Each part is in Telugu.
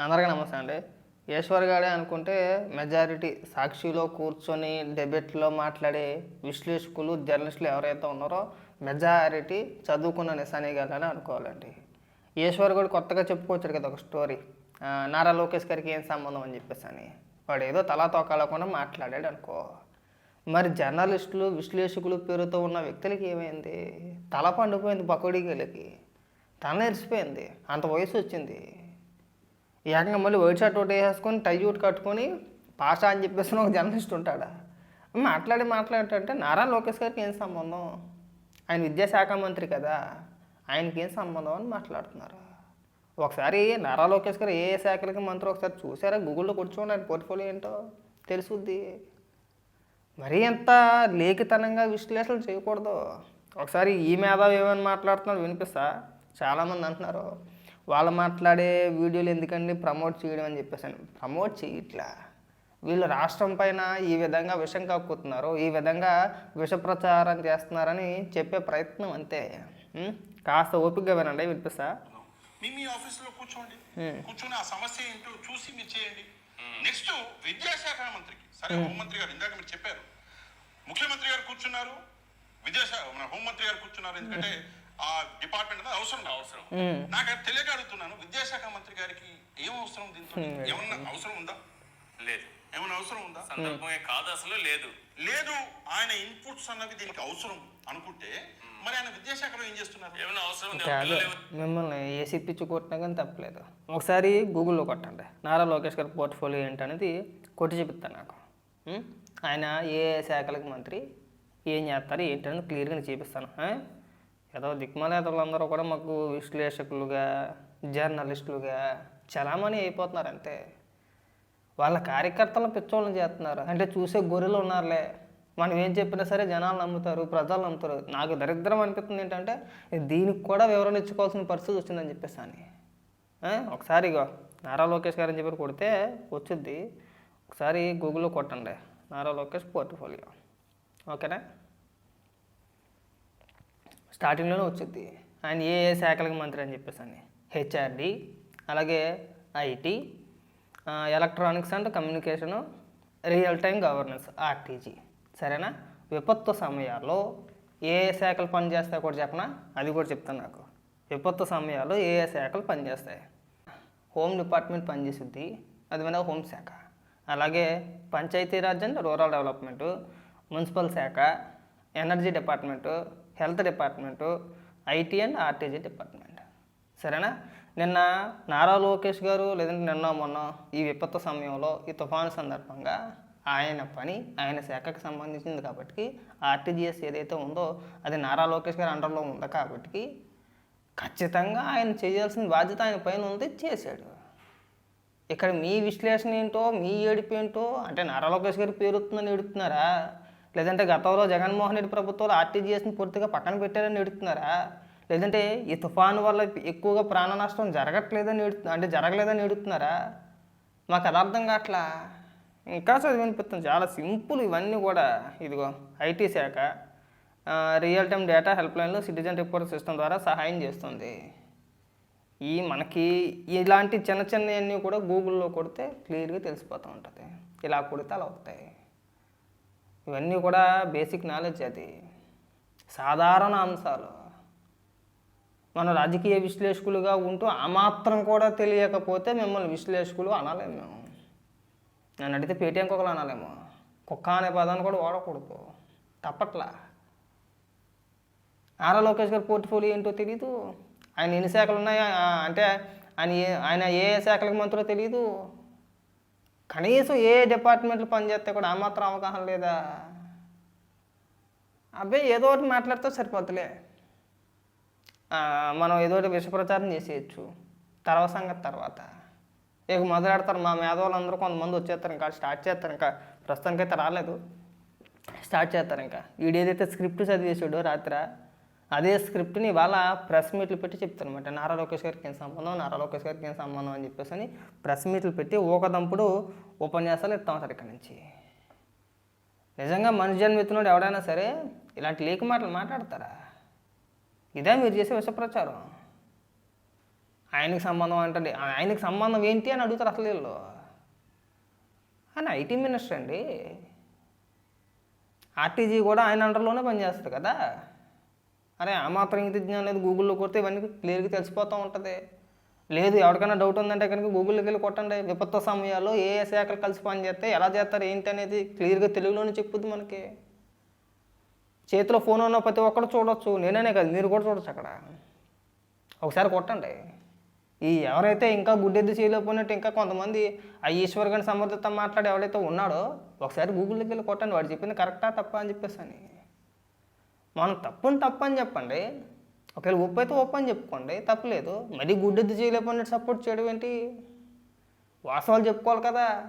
అందరికీ నమస్తే అండి. ఈశ్వర్ గాడే అనుకుంటే మెజారిటీ సాక్షిలో కూర్చొని డెబెట్లో మాట్లాడే విశ్లేషకులు జర్నలిస్టులు ఎవరైతే ఉన్నారో మెజారిటీ చదువుకున్న నిశానే గాలని అనుకోవాలండి. ఈశ్వర్ కూడా కొత్తగా చెప్పుకొచ్చాడు కదా ఒక స్టోరీ. నారా లోకేష్ గారికి ఏం సంబంధం అని చెప్పేసి అని. వాడు ఏదో తలా తోకాలకుండా మాట్లాడాడు అనుకో. మరి జర్నలిస్టులు విశ్లేషకులు పేరుతో ఉన్న వ్యక్తులకి ఏమైంది? తల పండిపోయింది పకోడీలకి తల నెరిసిపోయింది. అంత వయసు వచ్చింది. ఏకంగా మళ్ళీ వైట్ షర్ట్ ఒకటి వేసుకొని టై ఒకటి కట్టుకొని పాషా అని చెప్పేసి ఒక జర్నలిస్ట్ ఉంటాడా? మాట్లాడి మాట్లాడటంటే నారా లోకేష్ గారికి ఏం సంబంధం? ఆయన విద్యాశాఖ మంత్రి కదా ఆయనకి ఏం సంబంధం అని మాట్లాడుతున్నారు. ఒకసారి నారా లోకేష్ గారు ఏ ఏ శాఖలకి మంత్రి ఒకసారి చూసారా? గూగుల్లో కూర్చోండి ఆయన పోర్ట్ఫోలియో ఏంటో తెలుసుద్ది. మరీ ఎంత లేఖితనంగా విశ్లేషణ చేయకూడదు. ఒకసారి ఈ మేధావి ఏమైనా మాట్లాడుతున్నాడు వినిపిస్తా? చాలామంది అంటున్నారు. వాళ్ళు మాట్లాడే వీడియోలు ఎందుకండి ప్రమోట్ చేయడం అని చెప్పేసి ప్రమోట్ చేయట్లా. వీళ్ళు రాష్ట్రం పైన ఈ విధంగా విషం కక్కుతున్నారు ఈ విధంగా విష ప్రచారం చేస్తున్నారని చెప్పే ప్రయత్నం అంతే? కాస్త ఓపికగా వినండి వినిపిస్తా? మీ మీ ఆఫీసులో కూర్చోండి. కూర్చొని ఆ సమస్య ఏంటో చూసి మీరు చేయండి. నెక్స్ట్ విద్యాశాఖ మంత్రికి. సరే హోంమంత్రి గారు ఇందాక మీరు చెప్పారు. ముఖ్యమంత్రి గారు కూర్చున్నారు. విద్యాశాఖ మన హోంమంత్రి గారు కూర్చున్నారు. ఎందుకంటే ఆ డిపార్ట్మెంట్ అనేది అవసరం అవసరం. నాకు తెలియక అడుగుతున్నాను విద్యాశాఖ మంత్రి గారికి ఏం అవసరం దీంతో? ఏమన్నా అవసరం ఉందా? లేదు. ఏమన్నా అవసరం ఉందా? సందర్భమే కాదు అసలు లేదు. లేదు ఆయన ఇన్పుట్స్ అన్నవి దీనికి అవసరం అనుకుంటే మరి ఆయన విద్యాశాఖలో ఏం చేస్తున్నారు? ఏమైనా అవసరం మిమ్మల్ని ఏసీ పిచ్చి కొట్టినా కానీ తప్పలేదు. ఒకసారి గూగుల్లో కొట్టండి. నారా లోకేష్ గారి పోర్ట్ఫోలియో ఏంటనేది కొట్టి చూపిస్తాను నాకు? ఆయన ఏ ఏ శాఖలకు మంత్రి ఏం చేస్తారు ఏంటనేది క్లియర్గా నేను చూపిస్తాను? ఏదో దిక్మాలేతలందరూ కూడా మాకు విశ్లేషకులుగా జర్నలిస్టులుగా చలామణి అయిపోతున్నారు అంతే వాళ్ళ కార్యకర్తలను పిచ్చోళ్ళని చేస్తున్నారు. అంటే చూసే గొర్రెలు ఉన్నారులే. మనం ఏం చెప్పినా సరే జనాలు నమ్ముతారు ప్రజలు నమ్ముతారు. నాకు దరిద్రం అనిపిస్తుంది ఏంటంటే దీనికి కూడా వివరణ ఇచ్చుకోవాల్సిన పరిస్థితి వచ్చిందని చెప్పేసి అని. ఒకసారి ఇగో నారా లోకేష్ గారు అని చెప్పి కొడితే వచ్చింది ఒకసారి గూగుల్లో కొట్టండి. నారా లోకేష్ పోర్ట్ఫోలియో. ఓకేనా? స్టార్టింగ్లోనే వచ్చింది ఆయన ఏ ఏ శాఖలకు మంత్రి అని చెప్పేసి అని. హెచ్ఆర్డి అలాగే IT electronics and communication real time governance RTG. సరేనా? విపత్తు సమయాల్లో ఏ ఏ శాఖలు పనిచేస్తాయో కూడా చెప్పనా? అది కూడా చెప్తాను నాకు. విపత్తు సమయాల్లో ఏ ఏ శాఖలు పనిచేస్తాయి? హోమ్ డిపార్ట్మెంట్ పనిచేస్తుంది అది మన హోమ్ శాఖ. అలాగే Panchayati Raj and rural development municipal శాఖ energy department health department IT and RTG department. సరేనా? నిన్న నారా లోకేష్ గారు లేదంటే నిన్న మొన్న ఈ విపత్తు సమయంలో ఈ తుఫాను సందర్భంగా ఆయన పని ఆయన శాఖకు సంబంధించింది కాబట్టి ఆర్టీజీఎస్ ఏదైతే ఉందో అది నారా లోకేష్ గారి అండర్లో ఉంది కాబట్టి ఖచ్చితంగా ఆయన చేయాల్సిన బాధ్యత ఆయన పైన ఉంది చేశాడు. ఇక్కడ మీ విశ్లేషణ ఏంటో మీ ఏడుపు ఏంటో అంటే నారా లోకేష్ గారి పేరు వస్తుందని లేదంటే గతంలో జగన్మోహన్ రెడ్డి ప్రభుత్వాలు ఆర్టీజీఎస్ని పూర్తిగా పక్కన పెట్టారని ఎడుతున్నారా లేదంటే ఈ తుఫాను వల్ల ఎక్కువగా ప్రాణ నష్టం జరగట్లేదని ఎడుతు అంటే జరగలేదని ఎడుతున్నారా మాకు అది అర్థం కావట్లా? ఇంకా చదివినిపిస్తుంది చాలా సింపుల్ ఇవన్నీ కూడా. ఇదిగో ఐటీ శాఖ రియల్ టైం డేటా హెల్ప్ లైన్లో సిటిజన్ రిపోర్ట్ సిస్టమ్ ద్వారా సహాయం చేస్తుంది. ఈ మనకి ఇలాంటి చిన్న చిన్నవన్నీ కూడా గూగుల్లో కొడితే క్లియర్గా తెలిసిపోతూ ఉంటుంది. ఇలా కొడితే అలా అవుతాయి. ఇవన్నీ కూడా బేసిక్ నాలెడ్జ్ అది. సాధారణ అంశాలు. మనం రాజకీయ విశ్లేషకులుగా ఉంటూ ఆ మాత్రం కూడా తెలియకపోతే మిమ్మల్ని విశ్లేషకులు అనలేము మేము. నన్ను అడిగితే పేటీఎం కుక్కలు అనలేము. కుక్క అనే పదాన్ని కూడా వాడకూడదు. తప్పట్లా. ఆరా లోకేష్ గారి పోర్ట్ఫోలియో ఏంటో తెలీదు. ఆయన ఎన్ని శాఖలు ఉన్నాయా? అంటే ఆయన ఏ- ఆయన ఏ శాఖలకు మంత్రో తెలీదు. కనీసం ఏ డిపార్ట్మెంట్లు పనిచేస్తే కూడా ఆ మాత్రం అవగాహన లేదా? అబ్బాయి ఏదో ఒకటి మాట్లాడితే సరిపోతులే మనం ఏదో ఒకటి విష ప్రచారం చేసేయచ్చు. తర్వాత సంగతి తర్వాత. ఇక మొదలెడతారు మా మేధావులందరూ కొంతమంది వచ్చేస్తారు ఇంకా స్టార్ట్ చేస్తారు ఇంకా. ప్రస్తుతానికైతే రాలేదు. స్టార్ట్ చేస్తారు ఇంకా. వీడు ఏదైతే స్క్రిప్ట్ చదివేసాడో రాత్రి? అదే స్క్రిప్ట్ని ఇవాళ ప్రెస్ మీట్లు పెట్టి చెప్తారనమాట నారా లోకేష్ గారికి ఏం సంబంధం? నారా లోకేష్ గారికి ఏం సంబంధం అని చెప్పేసి అని ప్రెస్ మీట్లు పెట్టి ఊకదంపుడు ఉపన్యాసాలు ఇస్తాం ఉంటారు ఇక్కడ నుంచి. నిజంగా మనిషి జన్మెత్తినోడు ఎవడైనా సరే ఇలాంటి లేక మాటలు మాట్లాడతారా? ఇదే మీరు చేసే విషప్రచారం. ఆయనకి సంబంధం అంటే ఆయనకి సంబంధం ఏంటి అని అడుగుతారు అసలు వీళ్ళు. ఆయన ఐటీ మినిస్టర్ అండి. ఆర్టీజీ కూడా ఆయన అండర్లోనే పనిచేస్తారు కదా. అరే ఆ మాత్రం ఇంత జ్ఞానం లేదు. గూగుల్లో కొడితే ఇవన్నీ క్లియర్గా తెలిసిపోతూ ఉంటుంది. లేదు ఎవరికైనా డౌట్ ఉందంటే కనుక గూగుల్లోకి వెళ్ళి కొట్టండి. విపత్తు సమయాల్లో ఏ ఏ శాఖలు కలిసి పనిచేస్తే ఎలా చేస్తారు ఏంటి అనేది క్లియర్గా తెలుగులోనే చెప్పుద్ది మనకి. చేతిలో ఫోన్ ఉన్న ప్రతి ఒక్కరు చూడొచ్చు. నేననే కాదు మీరు కూడా చూడొచ్చు అక్కడ. ఒకసారి కొట్టండి. ఈ ఎవరైతే ఇంకా గుడ్డెద్దు చేయలేకపోయినట్టు ఇంకా కొంతమంది ఆ ఈశ్వర్ గారిని సమర్థత మాట్లాడి ఎవరైతే ఉన్నాడో ఒకసారి గూగుల్లోకి వెళ్ళి కొట్టండి. వాడు చెప్పింది కరెక్టా తప్ప అని చెప్పేసి అని మనం తప్పుని తప్పు అని చెప్పండి. ఒకవేళ ఒప్పు అయితే ఒప్పు అని చెప్పుకోండి. తప్పలేదు. మరీ గుడ్డెద్దు చేయలేకపోయినట్టు సపోర్ట్ చేయడం ఏంటి? వాస్తవాలు చెప్పుకోవాలి కదా.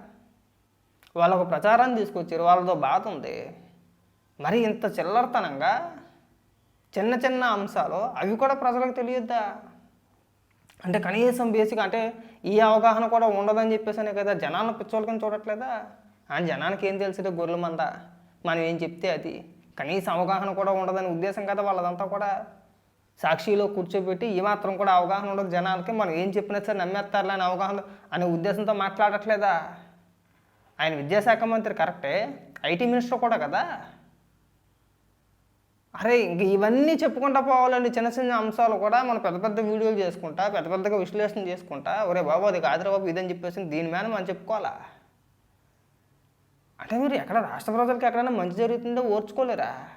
వాళ్ళ ఒక ప్రచారాన్ని తీసుకొచ్చారు. వాళ్ళతో బాధ ఉంది. మరి ఇంత చిల్లరతనంగా చిన్న చిన్న అంశాలు అవి కూడా ప్రజలకు తెలియద్దా? అంటే కనీసం బేసిక్ అంటే ఈ అవగాహన కూడా ఉండదని చెప్పేసానే కదా జనాలను పిచ్చోళ్ళకని చూడట్లేదా? ఆ జనానికి ఏం తెలిసితే గొర్రెల మంద. మనం ఏం చెప్తే అది. కనీసం అవగాహన కూడా ఉండదని ఉద్దేశం కదా వాళ్ళదంతా కూడా. సాక్షిలో కూర్చోబెట్టి ఏమాత్రం మాత్రం కూడా అవగాహన ఉండదు జనాలకి. మనం ఏం చెప్పినా సరే నమ్మేస్తారులే అని అవగాహన అనే ఉద్దేశంతో మాట్లాడట్లేదా? ఆయన విద్యాశాఖ మంత్రి కరెక్టే? ఐటీ మినిస్టర్ కూడా కదా? అరే ఇంక ఇవన్నీ చెప్పుకుంటా పోవాలండి చిన్న చిన్న అంశాలు కూడా. మనం పెద్ద పెద్ద వీడియోలు చేసుకుంటా పెద్ద పెద్దగా విశ్లేషణ చేసుకుంటా. ఒరే బాబు అది కాదురా బాబు ఇదని చెప్పేసి దీని మీద మనం చెప్పుకోవాలా? అంటే మీరు ఎక్కడ రాష్ట్ర ప్రజలకి ఎక్కడైనా మంచి జరుగుతుందో ఓర్చుకోలేరా?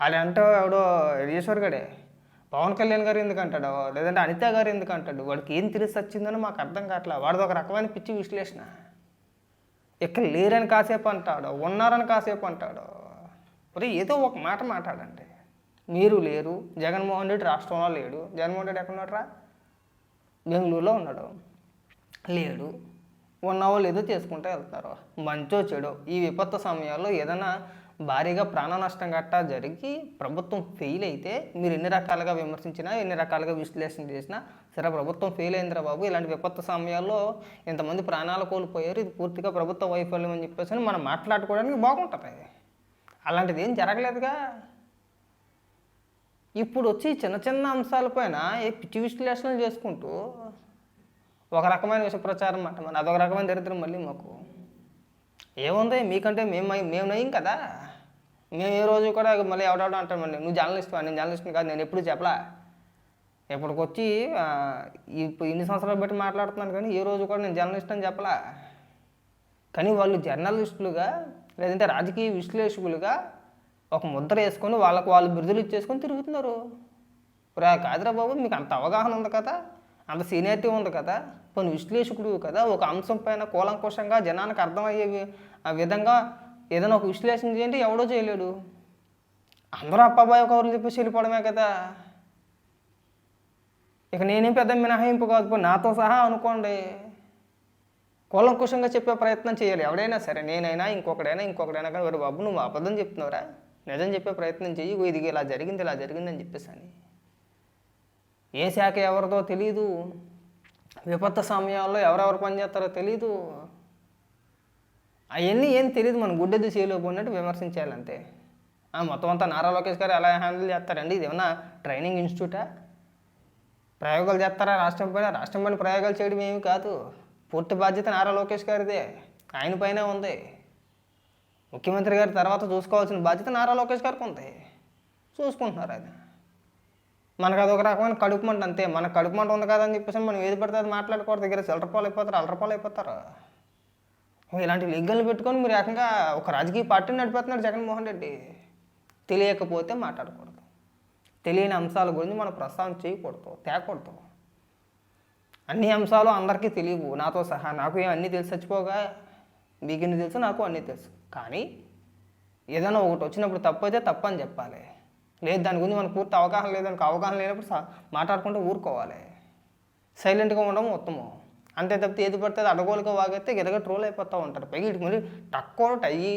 అది ఎవడో ఈశ్వర్ గడే. పవన్ కళ్యాణ్ గారు ఎందుకు అంటాడో లేదంటే అనిత గారు ఎందుకు అంటాడు వాడికి ఏం తెలిసి వచ్చిందని మాకు అర్థం కావట్లా. వాడిది ఒక రకమైన పిచ్చి విశ్లేషణ. ఇక్కడ లేరని కాసేపు అంటాడు ఉన్నారని కాసేపు అంటాడు. మరి ఏదో ఒక మాట మాట్లాడండి. మీరు లేరు జగన్మోహన్ రెడ్డి రాష్ట్రంలో లేడు. జగన్మోహన్ రెడ్డి ఎక్కడ ఉన్నాడురా? బెంగళూరులో ఉన్నాడు. లేడు. ఉన్నావో లేదో చేసుకుంటూ వెళ్తారు. మంచో చెడో. ఈ విపత్తు సమయాల్లో ఏదైనా భారీగా ప్రాణ నష్టం గట్టా జరిగి ప్రభుత్వం ఫెయిల్ అయితే మీరు ఎన్ని రకాలుగా విమర్శించినా ఎన్ని రకాలుగా విశ్లేషణ చేసినా సరే ప్రభుత్వం ఫెయిల్ అయిందిరా బాబు. ఇలాంటి విపత్తు సమయాల్లో ఇంతమంది ప్రాణాలు కోల్పోయారు. ఇది పూర్తిగా ప్రభుత్వ వైఫల్యం అని చెప్పేసి మనం మాట్లాడుకోవడానికి బాగుంటుంది. అలాంటిది ఏం జరగలేదుగా. ఇప్పుడు వచ్చి చిన్న చిన్న అంశాలపైన ఏ పిచ్చి విశ్లేషణలు చేసుకుంటూ ఒక రకమైన విష ప్రచారం అంట మన అదొక రకమైన దరిద్రం మళ్ళీ మాకు. ఏముంది? మీకంటే మేము మేము నయం కదా. మేము ఏ రోజు కూడా మళ్ళీ ఎవడెవడో అంటారు మళ్ళీ నువ్వు జర్నలిస్ట్ నేను జర్నలిస్ట్ని కాదు నేను ఎప్పుడు చెప్పలా? ఇప్పటికొచ్చి ఇప్పుడు ఇన్ని సంవత్సరాలు బట్టి మాట్లాడుతున్నాను కానీ ఏ రోజు కూడా నేను జర్నలిస్ట్ అని చెప్పలా. కానీ వాళ్ళు జర్నలిస్టులుగా లేదంటే రాజకీయ విశ్లేషకులుగా ఒక ముద్ర వేసుకొని వాళ్ళకు వాళ్ళు బిరుదులు ఇచ్చేసుకొని తిరుగుతున్నారు. రా కాదురా బాబు మీకు అంత అవగాహన ఉంది కదా. అంత సీనియారిటీ ఉంది కదా. కొన్ని విశ్లేషకుడు కదా ఒక అంశం పైన కూలంకుషంగా జనానికి అర్థమయ్యే ఆ విధంగా ఏదైనా ఒక విశ్లేషణ చేయండి ఎవడో చేయలేడు. అందరూ అప్పాబాయి కవర్లు చెప్పేసి వెళ్ళిపోవడమే కదా. ఇక నేనేం పెద్ద మినహాయింపు కాదు నాతో సహా అనుకోండి. కూలంకుషంగా చెప్పే ప్రయత్నం చేయాలి. ఎవడైనా సరే నేనైనా ఇంకొకడైనా ఇంకొకడైనా కానీ "ఒరే బాబు నువ్వు అబద్ధం చెప్తున్నావురా. నిజం చెప్పే ప్రయత్నం చెయ్యి ఇది ఇలా జరిగింది ఇలా జరిగిందని చెప్పేసి అని. ఏ శాఖ ఎవరిదో తెలీదు. విపత్తు సమయాల్లో ఎవరెవరు పనిచేస్తారో తెలీదు. అవన్నీ ఏం తెలియదు మనం గుడ్డెద్దు చేయలేకపోయినట్టు విమర్శించాలి అంతే. మొత్తం అంతా నారా లోకేష్ గారు ఎలా హ్యాండిల్ చేస్తారండి? ఇది ఏమన్నా ట్రైనింగ్ ఇన్స్టిట్యూటా? ప్రయోగాలు చేస్తారా రాష్ట్రం పైన? రాష్ట్రం పైన ప్రయోగాలు చేయడం ఏమి కాదు. పూర్తి బాధ్యత నారా లోకేష్ గారిదే. ఆయన పైన ఉంది. ముఖ్యమంత్రి గారి తర్వాత చూసుకోవాల్సిన బాధ్యత నారా లోకేష్ గారికి ఉంది. చూసుకుంటున్నారు ఆయన. మనకు అదొక రకమైన కడుపు మంట అంతే. మన కడుపు మంట ఉంది కదా అని చెప్పేసి మనం ఏది పడితే అది మాట్లాడుకోవడం దగ్గర చిల్లరపాలు అయిపోతారు అల్లరపాలు అయిపోతారు. ఇలాంటి లీగల్ని పెట్టుకొని మీరు ఏకంగా ఒక రాజకీయ పార్టీని నడిపేస్తున్నాడు జగన్మోహన్ రెడ్డి. తెలియకపోతే మాట్లాడకూడదు. తెలియని అంశాల గురించి మనం ప్రస్తావన చేయకూడదు తేకూడదు. అన్ని అంశాలు అందరికీ తెలియవు నాతో సహా. నాకు అన్నీ తెలిసి చచ్చిపోగా మీకు తెలుసు నాకు అన్నీ తెలుసు. కానీ ఏదైనా ఒకటి వచ్చినప్పుడు తప్పు అయితే తప్పని చెప్పాలి. లేదు దాని గురించి మనకు పూర్తి అవగాహన లేదనుకో అవగాహన లేనప్పుడు మాట్లాడుకుంటూ ఊరుకోవాలి. సైలెంట్గా ఉండడం ఉత్తమం. అంతే తప్పితే ఏది పడితే అడగోలుగా వాగైతే గిరగ ట్రోల్ అయిపోతూ ఉంటారు. పైకి ఇటు మళ్ళీ అయ్యి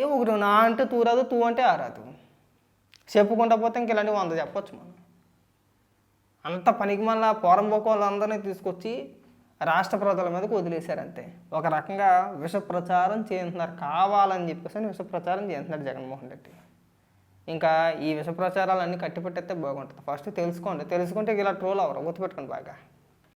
ఏ ఒకటి నా అంటే తూరాదు తూ అంటే ఆరాదు. చెప్పుకుంటా పోతే ఇంక ఇలాంటివి వంద చెప్పొచ్చు మనం. అంత పనికి మళ్ళీ పోరంబోకు వాళ్ళందరినీ తీసుకొచ్చి రాష్ట్ర ప్రజల మీదకి వదిలేశారు అంతే ఒక రకంగా విష ప్రచారం చేస్తున్నారు కావాలని చెప్పేసి అని విష ప్రచారం చేస్తున్నారు జగన్మోహన్ రెడ్డి. ఇంకా ఈ విష ప్రచారాలన్నీ కట్టిపెట్టేస్తే బాగుంటుంది. ఫస్ట్ తెలుసుకోండి. తెలుసుకుంటే ఇలా ట్రోల్ అవ్వరు. గుర్తుపెట్టుకోండి బాగా.